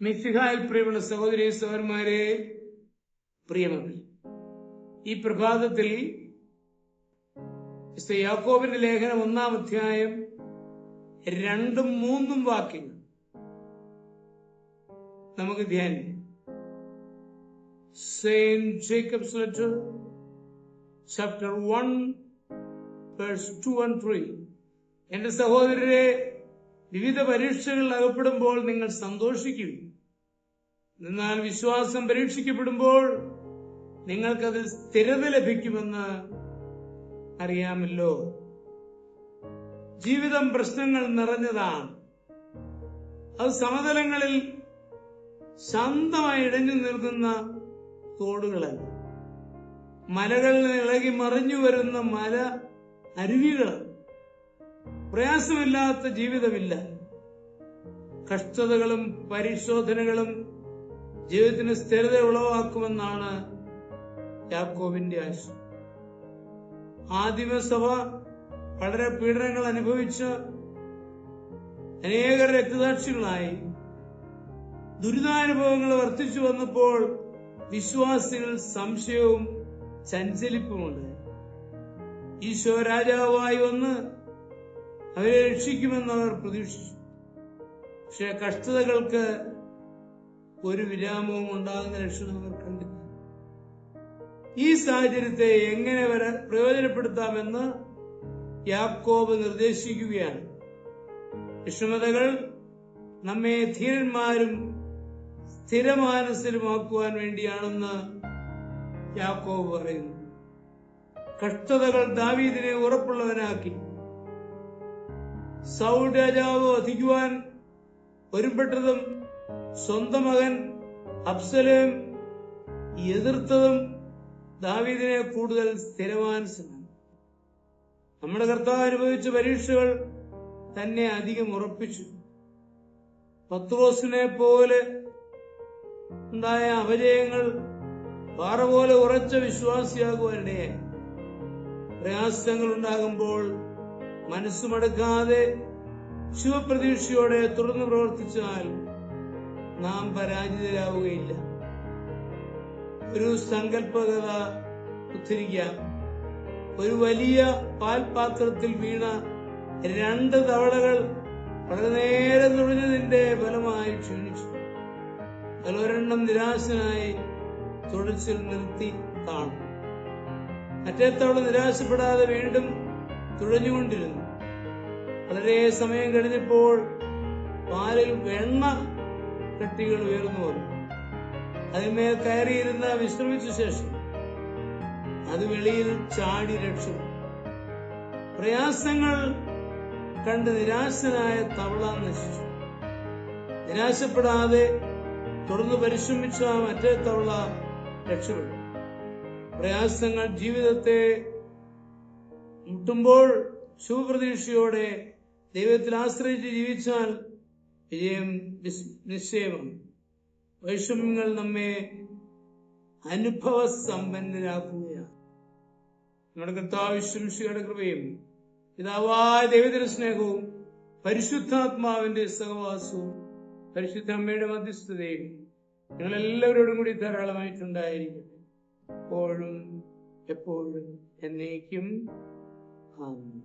മിസിഹായിൽ പ്രിയമുള്ള സഹോദരി സഹോദരന്മാരെ പ്രിയമക്കൾ ഈ പ്രഭാതത്തിൽ യാക്കോബിന്റെ ലേഖനം ഒന്നാം അധ്യായം രണ്ടും മൂന്നും വാക്യങ്ങൾ നമുക്ക് ധ്യാനം saint Jacob's letter chapter one verse two and three എന്റെ സഹോദരരെ വിവിധ പരീക്ഷകളിൽ അകപ്പെടുമ്പോൾ നിങ്ങൾ സന്തോഷിക്കും. എന്നാൽ വിശ്വാസം പരീക്ഷിക്കപ്പെടുമ്പോൾ നിങ്ങൾക്കതിൽ സ്ഥിരത ലഭിക്കുമെന്ന് അറിയാമല്ലോ. ജീവിതം പ്രശ്നങ്ങൾ നിറഞ്ഞതാണ്. അത് സമതലങ്ങളിൽ ശാന്തമായി ഇഴഞ്ഞു നിൽക്കുന്ന തോടുകളല്ല. മലകളിൽ ഇളകി മറിഞ്ഞു വരുന്ന മല അരുവികളാണ്. പ്രയാസമില്ലാത്ത ജീവിതമില്ല. കഷ്ടതകളും പരിശോധനകളും ജീവിതത്തിന് സ്ഥിരത ഉളവാക്കുമെന്നാണ് യാക്കോബിന്റെ ആശ ആദിമസഭ വളരെ പീഡനങ്ങൾ അനുഭവിച്ച് അനേക രക്തസാക്ഷികളായി ദുരിതാനുഭവങ്ങൾ വർദ്ധിച്ചു വന്നപ്പോൾ വിശ്വാസികൾ സംശയവും ചഞ്ചലിപ്പുമുണ്ട്. ഈശോ രാജാവായി വന്ന് അവരെ രക്ഷിക്കുമെന്ന് അവർ പ്രതീക്ഷിച്ചു. പക്ഷെ കഷ്ടതകൾക്ക് ഒരു വിരാമവും ഉണ്ടാകുന്ന ലക്ഷണം അവർ കണ്ടില്ല. ഈ സാഹചര്യത്തെ എങ്ങനെ വരെ പ്രയോജനപ്പെടുത്താമെന്ന് യാക്കോബ് നിർദ്ദേശിക്കുകയാണ്. വിഷമതകൾ നമ്മെ ധീരന്മാരും സ്ഥിരമാനസരുമാക്കുവാൻ വേണ്ടിയാണെന്ന് യാക്കോബ് പറയുന്നു. കഷ്ടതകൾ ദാവീദിനെ ഉറപ്പുള്ളവനാക്കി. സൗൾ രാജാവ് വധിക്കുവാൻ ഒരുപ്പെട്ടതും സ്വന്തം മകൻ അബ്സലേം എതിർത്തതും ദാവീദിനെ കൂടുതൽ സ്ഥിരമാനസനാണ് നമ്മുടെ കർത്താവ് അനുഭവിച്ച പരീക്ഷകൾ തന്നെ അധികം ഉറപ്പിച്ചു. പത്രോസിനെ പോലെ ഉണ്ടായ അപജയങ്ങൾ പാറ പോലെ ഉറച്ച വിശ്വാസിയാകുവാനിടയായി. പ്രയാസങ്ങൾ ഉണ്ടാകുമ്പോൾ മനസ്സുമടക്കാതെ ശിവപ്രതീക്ഷയോടെ തുടർന്ന് പ്രവർത്തിച്ചാൽ നാം പരാജിതരാവുകയില്ല. ഒരു സങ്കല്പകത ഉദ്ധരിക്കാം. ഒരു വലിയ പാൽപാത്രത്തിൽ വീണ രണ്ട് തവളകൾ വളരെ നേരം തുഴഞ്ഞതിന്റെ ഫലമായി ക്ഷീണിച്ചു. അതിലൊരെണ്ണം നിരാശനായി തുടച്ചിൽ നിർത്തി താണു മറ്റേ തവള നിരാശപ്പെടാതെ വീണ്ടും തുഴഞ്ഞുകൊണ്ടിരുന്നു. വളരെ സമയം കഴിഞ്ഞപ്പോൾ പാലിൽ വെണ്ണ കെട്ടികൾ ഉയർന്നു വന്നു. അതിന്മേൽ കയറിയിരുന്ന വിശ്രമിച്ച ശേഷം അത് വെളിയിൽ ചാടി രക്ഷപ്പെട്ടു. പ്രയാസങ്ങൾ കണ്ട് നിരാശനായ തവള നശിച്ചു. നിരാശപ്പെടാതെ തുടർന്ന് പരിശ്രമിച്ച മറ്റേ തവള രക്ഷപ്പെട്ടു. പ്രയാസങ്ങൾ ജീവിതത്തെ മുട്ടുമ്പോൾ ശുഭപ്രതീക്ഷയോടെ ദൈവത്തിൽ ആശ്രയിച്ച് ജീവിച്ചാൽ വിജയം നിശ്ചയമാണ്. വൈഷമ്യങ്ങൾ നമ്മെ അനുഭവ സമ്പന്നരാക്കുകയാണ് നമ്മുടെ കർത്താവിശ്വംശിയുടെ കൃപയും പിതാവായ ദൈവത്തിന്റെ സ്നേഹവും പരിശുദ്ധാത്മാവിന്റെ സഹവാസവും പരിശുദ്ധ അമ്മയുടെ മധ്യസ്ഥതയും ഞങ്ങൾ എല്ലാവരോടും കൂടി ധാരാളമായിട്ടുണ്ടായിരിക്കട്ടെ. എപ്പോഴും എപ്പോഴും എന്നേക്കും home.